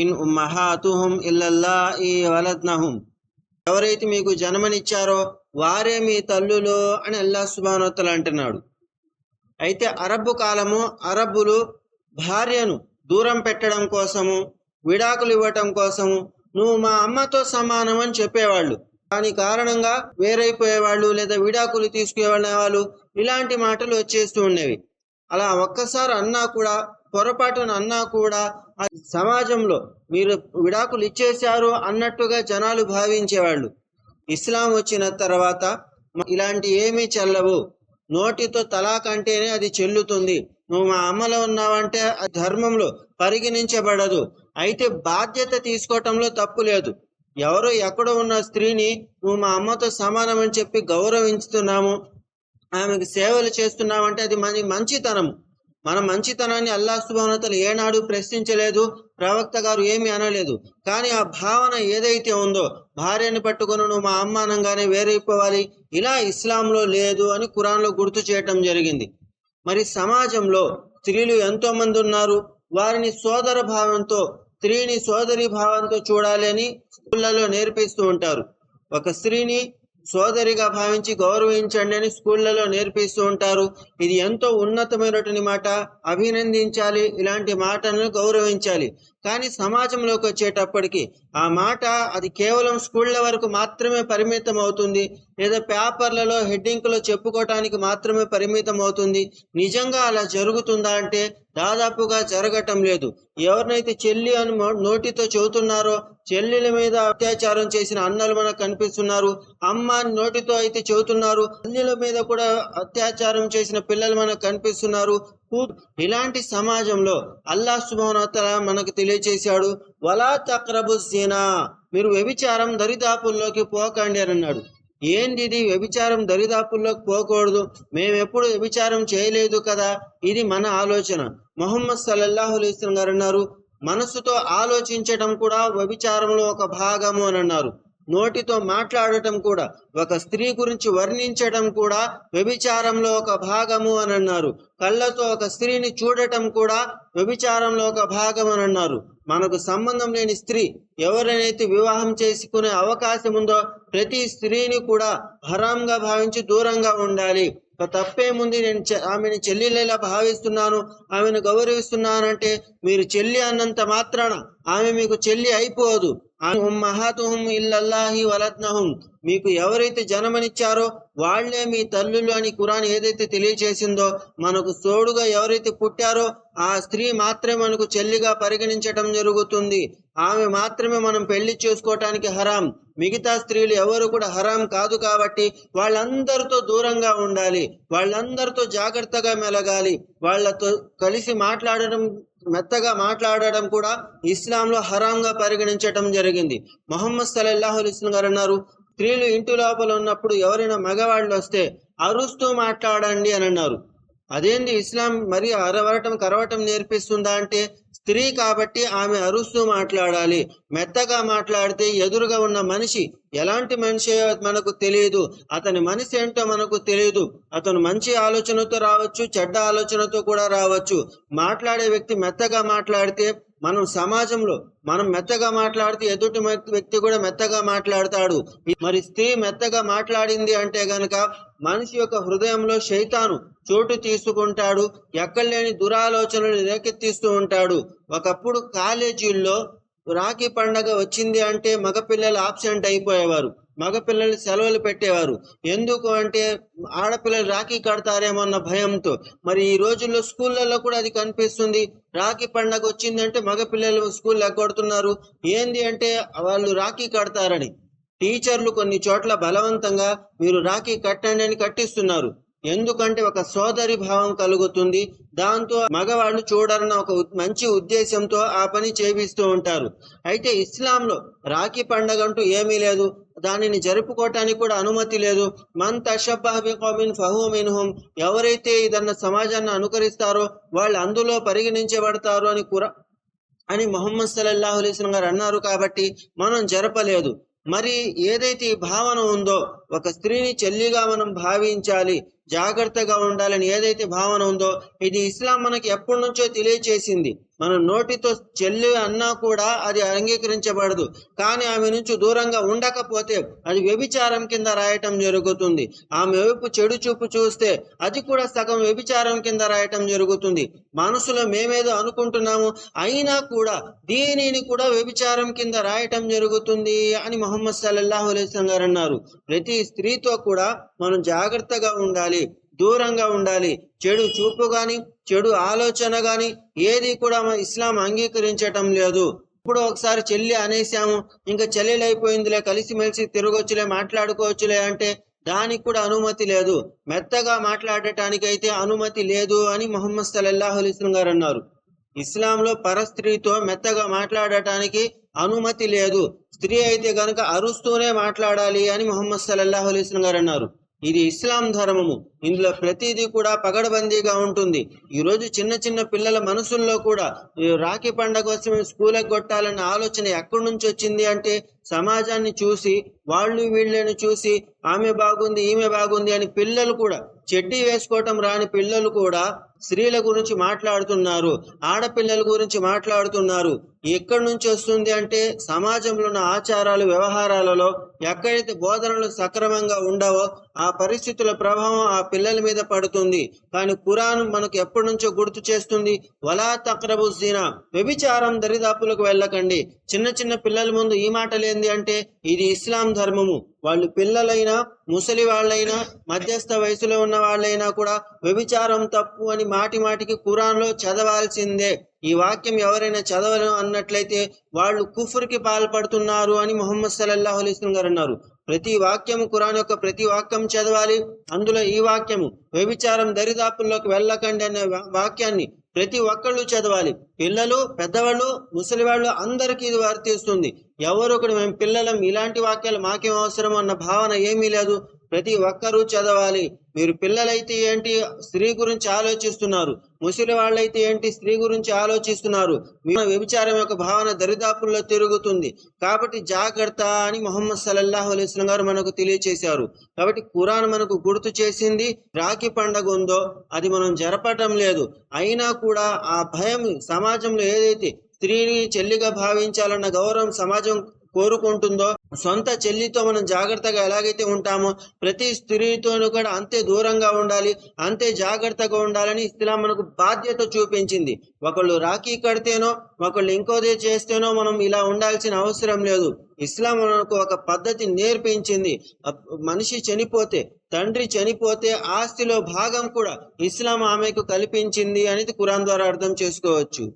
In ఉమ్మహాతుహుం ఇల్లల్లా ఈ వలద్నహుం. ఎవరైతే మీకు జన్మనిచ్చారో వారే మీ తల్లులు అని అల్లా సుబానోత్తలు అంటున్నాడు. అయితే అరబ్బు కాలము అరబ్బులు భార్యను దూరం పెట్టడం కోసము విడాకులు ఇవ్వటం కోసము నువ్వు మా అమ్మతో సమానం అని చెప్పేవాళ్ళు. దాని కారణంగా వేరైపోయేవాళ్ళు లేదా విడాకులు తీసుకునే వాళ్ళు ఇలాంటి మాటలు వచ్చేస్తూ ఉండేవి. అలా ఒక్కసారి అన్నా కూడా పొరపాటున అన్నా కూడా సమాజంలో మీరు విడాకులు ఇచ్చేశారు అన్నట్టుగా జనాలు భావించేవాళ్ళు. ఇస్లాం వచ్చిన తర్వాత ఇలాంటి ఏమీ చెల్లవు. నోటితో తలాక్ అంటేనే అది చెల్లుతుంది. నువ్వు మా అమ్మలో ఉన్నావంటే ఆ ధర్మంలో పరిగణించబడదు. అయితే బాధ్యత తీసుకోవటంలో తప్పు లేదు. ఎవరో ఎక్కడో ఉన్న స్త్రీని నువ్వు మా అమ్మతో సమానం అని చెప్పి గౌరవించుతున్నాము. ఆమెకు సేవలు చేస్తున్నామంటే అది మన మంచితనం మన మంచితనాన్ని అల్లా సుభానతలు ఏనాడు ప్రశ్నించలేదు ప్రవక్త గారు ఏమీ అనలేదు. కానీ ఆ భావన ఏదైతే ఉందో భార్యను పట్టుకొని నువ్వు మా అమ్మానంగానే వేరైపోవాలి ఇలా ఇస్లాంలో లేదు అని ఖురాన్లో గుర్తు చేయటం జరిగింది. మరి సమాజంలో స్త్రీలు ఎంతో మంది ఉన్నారు. వారిని సోదర భావంతో స్త్రీని సోదరి భావంతో చూడాలి అని స్కూళ్ళలో నేర్పిస్తూ ఉంటారు. ఒక స్త్రీని సోదరిగా భావించి గౌరవించండి అని స్కూళ్ళలో నేర్పిస్తూ ఉంటారు. ఇది ఎంతో ఉన్నతమైనటువంటి మాట. అభినందించాలి. ఇలాంటి మాటలను గౌరవించాలి. కానీ సమాజంలోకి వచ్చేటప్పటికి ఆ మాట అది కేవలం స్కూళ్ళ వరకు మాత్రమే పరిమితం అవుతుంది. లేదా పేపర్లలో హెడ్డింగ్లో చెప్పుకోవటానికి మాత్రమే పరిమితం అవుతుంది. నిజంగా అలా జరుగుతుందా అంటే దాదాపుగా జరగటం లేదు. ఎవరినైతే చెల్లి అని నోటితో చెబుతున్నారో చెల్లెల మీద అత్యాచారం చేసిన అన్నలు మనకు కనిపిస్తున్నారు. అమ్మ అని నోటితో అయితే చెబుతున్నారు. చెల్లెల మీద కూడా అత్యాచారం చేసిన పిల్లలు మనకు కనిపిస్తున్నారు. ఇలాంటి సమాజంలో అల్లా సుభానతల మనకు తెలియచేశాడు. వలా తక్రబు సీనా మీరు వ్యభిచారం దరిదాపుల్లోకి పోకండి అని అన్నాడు. ఏంది ఇది? వ్యభిచారం దరిదాపుల్లోకి పోకూడదు. మేము ఎప్పుడు వ్యభిచారం చేయలేదు కదా? ఇది మన ఆలోచన. మొహమ్మద్ సల్లల్లాహు అలైస్లం గారు అన్నారు మనసుతో ఆలోచించటం కూడా వ్యభిచారంలో ఒక భాగము అని అన్నారు. నోటితో మాట్లాడటం కూడా ఒక స్త్రీ గురించి వర్ణించటం కూడా వ్యభిచారంలో ఒక భాగము అని అన్నారు. కళ్ళతో ఒక స్త్రీని చూడటం కూడా వ్యభిచారంలో ఒక భాగం అని అన్నారు. మనకు సంబంధం లేని స్త్రీ ఎవరినైతే వివాహం చేసుకునే అవకాశం ఉందో ప్రతి స్త్రీని కూడా హరాంగా భావించి దూరంగా ఉండాలి. తప్పేముంది? నేను చె- ఆమెను చెల్లెలేలా భావిస్తున్నాను ఆమెను గౌరవిస్తున్నానంటే మీరు చెల్లి అన్నంత మాత్రాన ఆమె మీకు చెల్లి అయిపోదు. మహాతుహం ఇల్లల్లాహి వలత్నహుం మీకు ఎవరైతే జన్మనిచ్చారో వాళ్ళే మీ తల్లులు అని ఖురాన్ ఏదైతే తెలియచేసిందో మనకు తోడుగా ఎవరైతే పుట్టారో ఆ స్త్రీ మాత్రమే మనకు చెల్లిగా పరిగణించటం జరుగుతుంది. ఆమె మాత్రమే మనం పెళ్ళి చేసుకోవటానికి హరాం. మిగతా స్త్రీలు ఎవరు కూడా హరాం కాదు కాబట్టి వాళ్ళందరితో దూరంగా ఉండాలి. వాళ్ళందరితో జాగ్రత్తగా మెలగాలి. వాళ్ళతో కలిసి మాట్లాడడం మెత్తగా మాట్లాడడం కూడా ఇస్లాంలో హరాంగా పరిగణించటం జరిగింది. మొహమ్మద్ సల్లల్లాహు గారు అన్నారు స్త్రీలు ఇంటి లోపల ఉన్నప్పుడు ఎవరైనా మగవాళ్ళు వస్తే అరుస్తూ మాట్లాడండి అని అన్నారు. అదేంది ఇస్లాం మరి అరవటం కరవటం నేర్పిస్తుందా అంటే స్త్రీ కాబట్టి ఆమె అరుస్తూ మాట్లాడాలి. మెత్తగా మాట్లాడితే ఎదురుగా ఉన్న మనిషి ఎలాంటి మనిషి మనకు తెలియదు. అతని మనిషి ఏంటో మనకు తెలియదు. అతను మంచి ఆలోచనతో రావచ్చు చెడ్డ ఆలోచనతో కూడా రావచ్చు. మాట్లాడే వ్యక్తి మెత్తగా మాట్లాడితే మనం సమాజంలో మనం మెత్తగా మాట్లాడితే ఎదుటి వ్యక్తి కూడా మెత్తగా మాట్లాడతాడు. మరి స్త్రీ మెత్తగా మాట్లాడింది అంటే గనక మనిషి యొక్క హృదయంలో శైతాను చోటు తీసుకుంటాడు ఎక్కడలేని దురాలోచనలు రేకెత్తిస్తూ ఉంటాడు. ఒకప్పుడు కాలేజీల్లో రాఖీ పండగ వచ్చింది అంటే మగపిల్లలు ఆబ్సెంట్ అయిపోయేవారు మగపిల్లలు సెలవులు పెట్టేవారు. ఎందుకు అంటే ఆడపిల్లలు రాఖీ కడతారేమో అన్న భయంతో. మరి ఈ రోజుల్లో స్కూళ్ళల్లో కూడా అది కనిపిస్తుంది. రాఖీ పండగ వచ్చిందంటే మగపిల్లలు స్కూల్ ఎగ్గొడుతున్నారు. ఏంది అంటే వాళ్ళు రాఖీ కడతారని. టీచర్లు కొన్ని చోట్ల బలవంతంగా మీరు రాఖీ కట్టండి అని కట్టిస్తున్నారు. ఎందుకంటే ఒక సోదరి భావం కలుగుతుంది. దాంతో మగవాడిని చూడాలన్న ఒక మంచి ఉద్దేశంతో ఆ పని చేపిస్తూ ఉంటారు. అయితే ఇస్లాంలో రాఖీ పండగ అంటూ ఏమీ లేదు. దానిని జరుపుకోవటానికి కూడా అనుమతి లేదు. మన్ తషబ్బహ బికౌమిన్ ఫహు మిన్హుం. ఎవరైతే ఇదన్న సమాజాన్ని అనుకరిస్తారో వాళ్ళు అందులో పరిగణించబడతారు అని కుర అని మొహమ్మద్ సల్లల్లాహు అలైహి గారు అన్నారు కాబట్టి మనం జరపలేదు. మరి ఏదైతే ఈ భావన ఉందో ఒక స్త్రీని చెల్లిగా మనం భావించాలి జాగ్రత్తగా ఉండాలని ఏదైతే భావన ఉందో ఇది ఇస్లాం మనకి ఎప్పటి నుంచో తెలియచేసింది. మనం నోటితో చెల్లి అన్నా కూడా అది అంగీకరించబడదు. కానీ ఆమె నుంచి దూరంగా ఉండకపోతే అది వ్యభిచారం కింద రాయటం జరుగుతుంది. ఆమె వైపు చెడు చూపు చూస్తే అది కూడా సగం వ్యభిచారం కింద రాయటం జరుగుతుంది. మనసులో మేమేదో అనుకుంటున్నాము అయినా కూడా దీనిని కూడా వ్యభిచారం కింద రాయటం జరుగుతుంది అని మొహమ్మద్ సల్లాహు అలైస్లం గారు అన్నారు. ప్రతి స్త్రీతో కూడా మనం జాగ్రత్తగా ఉండాలి. దూరంగా ఉండాలి. చెడు చూపు గాని చెడు ఆలోచన గాని ఏది కూడా ఇస్లాం అంగీకరించటం లేదు. ఇప్పుడు ఒకసారి చెల్లి అనేసాము ఇంకా చెల్లెలు అయిపోయిందిలే కలిసిమెలిసి తిరగొచ్చులే మాట్లాడుకోవచ్చులే అంటే దానికి కూడా అనుమతి లేదు. మెత్తగా మాట్లాడటానికి అయితే అనుమతి లేదు అని మొహమ్మద్ సల్లల్లాహు అలైస్లం గారు అన్నారు. ఇస్లాంలో పరస్త్రీతో మెత్తగా మాట్లాడటానికి అనుమతి లేదు. స్త్రీ అయితే గనుక అరుస్తూనే మాట్లాడాలి అని మొహమ్మద్ సల్లల్లాహు గారు అన్నారు. ఇది ఇస్లాం ధర్మము. ఇందులో ప్రతిదీ కూడా పగడబందీగా ఉంటుంది. ఈ రోజు చిన్న చిన్న పిల్లల మనసుల్లో కూడా రాఖీ పండగ కోసం స్కూల్కి కొట్టాలన్న ఆలోచన ఎక్కడి నుంచి వచ్చింది అంటే సమాజాన్ని చూసి వాళ్ళు వీళ్ళని చూసి ఆమె బాగుంది ఈమె బాగుంది అని పిల్లలు కూడా చెడ్డీ వేసుకోవటం రాని పిల్లలు కూడా స్త్రీల గురించి మాట్లాడుతున్నారు ఆడపిల్లల గురించి మాట్లాడుతున్నారు. ఎక్కడి నుంచి వస్తుంది అంటే సమాజంలో ఉన్న ఆచారాలు వ్యవహారాలలో ఎక్కడైతే బోధనలు సక్రమంగా ఉండవో ఆ పరిస్థితుల ప్రభావం ఆ పిల్లల మీద పడుతుంది. కానీ కురాన్ మనకు ఎప్పటి నుంచో గుర్తు చేస్తుంది వలా తక్రబు జీనా వ్యభిచారం దరిదాపులకు వెళ్ళకండి. చిన్న చిన్న పిల్లల ముందు ఈ మాటలేంది అంటే ఇది ఇస్లాం ధర్మము. వాళ్ళు పిల్లలైనా ముసలి వాళ్ళైనా మధ్యస్థ వయసులో ఉన్న వాళ్ళైనా కూడా వ్యభిచారం తప్పు అని మాటి మాటికి ఖురాన్లో చదవాల్సిందే. ఈ వాక్యం ఎవరైనా చదవను అన్నట్లయితే వాళ్ళు కుఫుర్కి పాల్పడుతున్నారు అని మొహమ్మద్ సల్లల్లాహు అలీస్లం గారు అన్నారు. ప్రతి వాక్యము ఖురాన్ యొక్క ప్రతి వాక్యం చదవాలి. అందులో ఈ వాక్యము వ్యభిచారం దరిదాపుల్లోకి వెళ్ళకండి అనే వాక్యాన్ని ప్రతి ఒక్కళ్ళు చదవాలి. పిల్లలు పెద్దవాళ్ళు ముసలి వాళ్ళు అందరికీ ఇది వర్తిస్తుంది. ఎవరొకడు మేము పిల్లలం ఇలాంటి వాక్యాలు మాకేం అవసరం అన్న భావన ఏమీ లేదు. ప్రతి ఒక్కరూ చదవాలి. మీరు పిల్లలైతే ఏంటి? స్త్రీ గురించి ఆలోచిస్తున్నారు. ముసలి వాళ్ళైతే ఏంటి? స్త్రీ గురించి ఆలోచిస్తున్నారు. మీ వ్యభిచారం యొక్క భావన దరిదాపుల్లో తిరుగుతుంది. కాబట్టి జాగ్రత్త అని మొహమ్మద్ సల్లల్లాహు అలైస్లం గారు మనకు తెలియచేశారు. కాబట్టి ఖురాన్ మనకు గుర్తు చేసింది రాఖీ పండగ ఉందో అది మనం జరపటం లేదు. అయినా కూడా ఆ భయం సమాజంలో ఏదైతే స్త్రీని చెల్లిగా భావించాలన్న గౌరవం సమాజం కోరుకుంటుందో సొంత చెల్లితో మనం జాగ్రత్తగా ఎలాగైతే ఉంటామో ప్రతి స్త్రీతోనూ కూడా అంతే దూరంగా ఉండాలి అంతే జాగ్రత్తగా ఉండాలని ఇస్లాం మనకు బాధ్యత చూపించింది. ఒకళ్ళు రాఖీ కడితేనో ఒకళ్ళు ఇంకోదే చేస్తేనో మనం ఇలా ఉండాల్సిన అవసరం లేదు. ఇస్లాం మనకు ఒక పద్ధతి నేర్పించింది. మనిషి చనిపోతే తండ్రి చనిపోతే ఆస్తిలో భాగం కూడా ఇస్లాం ఆమెకు కల్పించింది అనేది ఖురాన్ ద్వారా అర్థం చేసుకోవచ్చు.